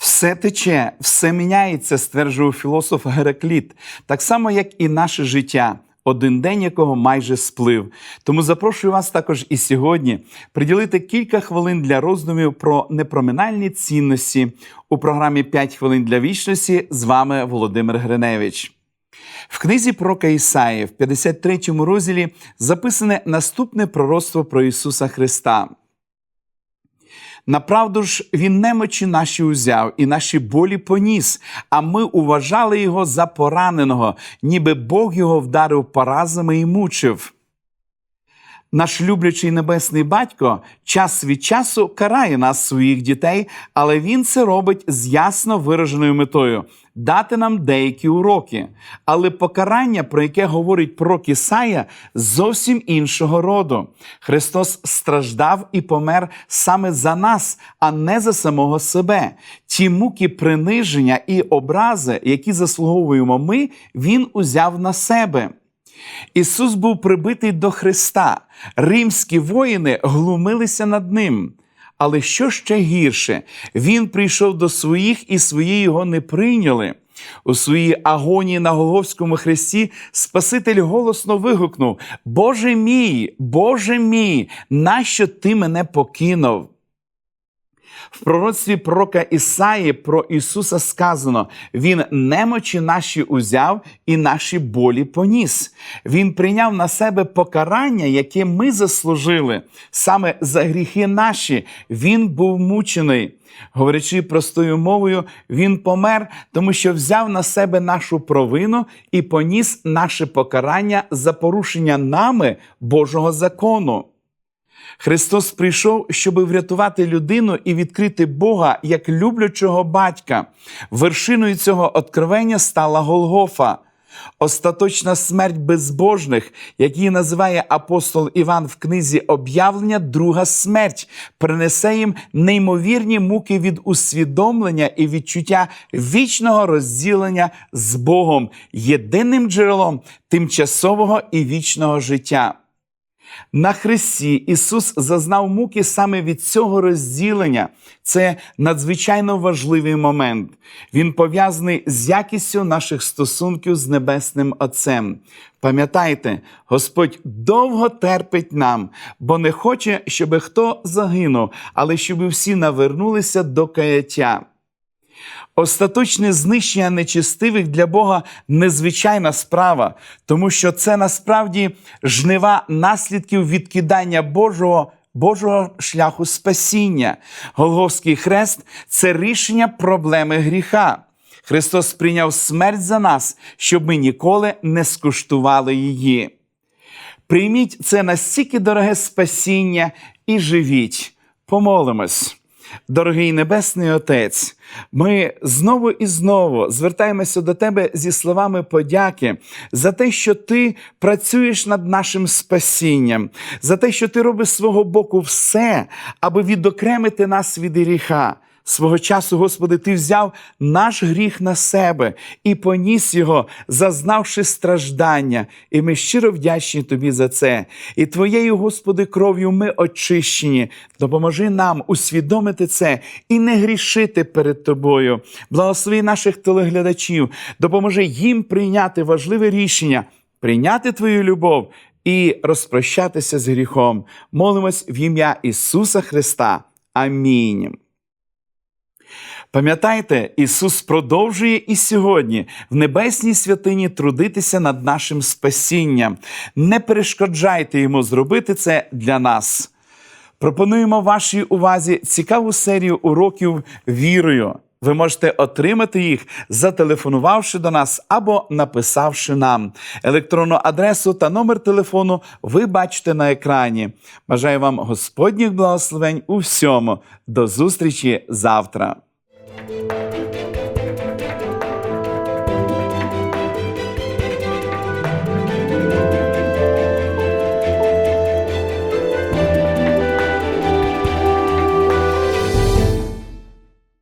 Все тече, все міняється, стверджував філософ Геракліт, так само, як і наше життя, один день якого майже сплив. Тому запрошую вас також і сьогодні приділити кілька хвилин для роздумів про непроминальні цінності у програмі «5 хвилин для вічності. З вами Володимир Гриневич. В книзі пророка Ісаї, в 53 розділі, записане наступне пророцтво про Ісуса Христа. Направду ж він немочі наші узяв і наші болі поніс, а ми уважали його за пораненого, ніби Бог його вдарив поразами і мучив. Наш люблячий небесний батько час від часу карає нас, своїх дітей, але він це робить з ясно вираженою метою дати нам деякі уроки. Але покарання, про яке говорить пророк Ісая, зовсім іншого роду. Христос страждав і помер саме за нас, а не за самого себе. Ті муки приниження і образи, які заслуговуємо ми, Він узяв на себе. Ісус був прибитий до Христа. Римські воїни глумилися над ним. Але що ще гірше, він прийшов до своїх, і свої його не прийняли. У своїй агонії на Голговському хресті Спаситель голосно вигукнув: Боже мій, Боже мій, нащо ти мене покинув? В пророцтві пророка Ісаї про Ісуса сказано: Він немочі наші узяв і наші болі поніс. Він прийняв на себе покарання, яке ми заслужили. Саме за гріхи наші Він був мучений. Говорячи простою мовою, він помер, тому що взяв на себе нашу провину і поніс наше покарання за порушення нами Божого закону. Христос прийшов, щоб врятувати людину і відкрити Бога як люблячого батька. Вершиною цього откровення стала Голгофа. Остаточна смерть безбожних, який називає апостол Іван в книзі об'явлення, друга смерть, принесе їм неймовірні муки від усвідомлення і відчуття вічного розділення з Богом, єдиним джерелом тимчасового і вічного життя. На Христі Ісус зазнав муки саме від цього розділення. Це надзвичайно важливий момент. Він пов'язаний з якістю наших стосунків з Небесним Отцем. Пам'ятайте, Господь довго терпить нам, бо не хоче, щоб хто загинув, але щоб всі навернулися до каяття. Остаточне знищення нечистивих для Бога незвичайна справа, тому що це насправді жнива наслідків відкидання Божого. Божого шляху спасіння. Голговський хрест це рішення проблеми гріха. Христос прийняв смерть за нас, щоб ми ніколи не скуштували її. Прийміть це настільки дороге спасіння і живіть. Помолимось. Дорогий Небесний Отець, ми знову і знову звертаємося до Тебе зі словами подяки за те, що Ти працюєш над нашим спасінням, за те, що Ти робиш свого боку все, аби відокремити нас від гріха. Свого часу, Господи, Ти взяв наш гріх на себе і поніс його, зазнавши страждання. І ми щиро вдячні Тобі за це. І Твоєю, Господи, кров'ю ми очищені. Допоможи нам усвідомити це і не грішити перед Тобою. Благослови наших телеглядачів, допоможи їм прийняти важливе рішення, прийняти Твою любов і розпрощатися з гріхом. Молимось в ім'я Ісуса Христа. Амінь. Пам'ятайте, Ісус продовжує і сьогодні в небесній святині трудитися над нашим спасінням. Не перешкоджайте йому зробити це для нас. Пропонуємо вашій увазі цікаву серію уроків вірою. Ви можете отримати їх, зателефонувавши до нас або написавши нам. Електронну адресу та номер телефону ви бачите на екрані. Бажаю вам Господніх благословень у всьому. До зустрічі завтра.